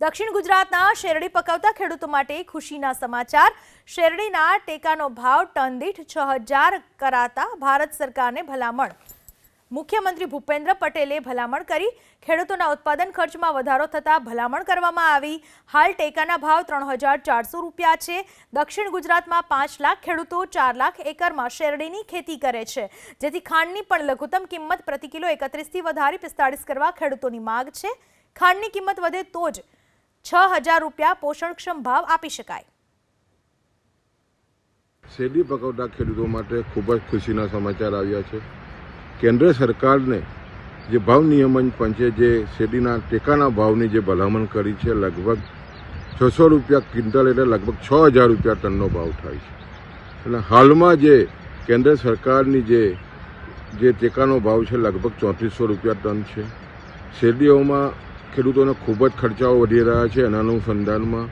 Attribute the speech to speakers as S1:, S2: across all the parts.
S1: દક્ષિણ ગુજરાતના શેરડી પકવતા ખેડૂતો માટે ખુશીના સમાચાર. શેરડીના ટેકાનો ભાવ ટન દીઠ છ હજાર કરાતા ભારત સરકારને ભલામણ. મુખ્યમંત્રી ભૂપેન્દ્ર પટેલે ભલામણ કરી. ખેડૂતોના ઉત્પાદન ખર્ચમાં વધારો થતાં ભલામણ કરવામાં આવી. હાલ ટેકાના ભાવ ત્રણ હજાર ચારસો રૂપિયા છે. દક્ષિણ ગુજરાતમાં પાંચ લાખ ખેડૂતો ચાર લાખ એકરમાં શેરડીની ખેતી કરે છે. જેથી ખાંડની પણ લઘુત્તમ કિંમત પ્રતિ કિલો એકત્રીસથી વધારી પિસ્તાળીસ કરવા ખેડૂતોની માગ છે. ખાંડની કિંમત વધે તો જ છ હજાર રૂપિયા પોષણક્ષમ ભાવ આપી શકાય.
S2: શેરડી પકવતા ખેડૂતો માટે ખૂબ જ ખુશીના સમાચાર આવ્યા છે. કેન્દ્ર સરકારને જે ભાવ નિયમન પંચે જે શેરડીના ટેકાના ભાવની જે ભલામણ કરી છે, લગભગ છસો રૂપિયા ક્વિન્ટલ એટલે લગભગ છ હજાર રૂપિયા ટનનો ભાવ થાય છે. અને હાલમાં જે કેન્દ્ર સરકારની જે જે ટેકાનો ભાવ છે, લગભગ ચોત્રીસો રૂપિયા ટન છે. શેરડીઓમાં ખેડૂતોને ખૂબ જ ખર્ચાઓ વધી રહ્યા છે એના અનુસંધાનમાં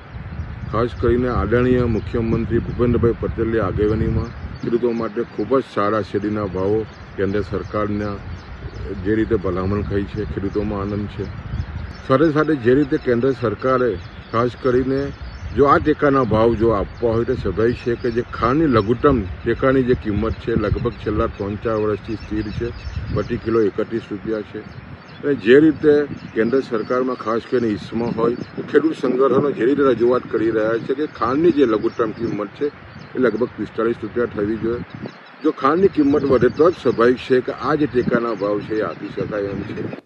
S2: ખાસ કરીને આદરણીય મુખ્યમંત્રી ભૂપેન્દ્રભાઈ પટેલની આગેવાનીમાં ખેડૂતો માટે ખૂબ જ સારા શેરડીના ભાવો કેન્દ્ર સરકારના જે રીતે ભલામણ થઈ છે, ખેડૂતોમાં આનંદ છે. સાથે સાથે જે રીતે કેન્દ્ર સરકારે ખાસ કરીને જો આ ટેકાના ભાવ જો આપવા હોય તો સ્વાભાવિક છે કે જે ખાંડની લઘુત્તમ ટેકાની જે કિંમત છે, લગભગ છેલ્લા ત્રણ ચાર વર્ષથી સ્થિર છે પ્રતિ કિલો એકત્રીસ રૂપિયા છે. અને જે રીતે કેન્દ્ર સરકારમાં ખાસ કરીને ઈસમા હોય ખેડૂત સંગઠનો જે રીતે રજૂઆત કરી રહ્યા છે કે ખાંડની જે લઘુત્તમ કિંમત છે એ લગભગ પિસ્તાળીસ રૂપિયા થવી જોઈએ. જો ખાંડની કિંમત વધે તો જ સ્વાભાવિક છે કે આ જે ટેકાના ભાવ છે એ આપી શકાય એમ છે.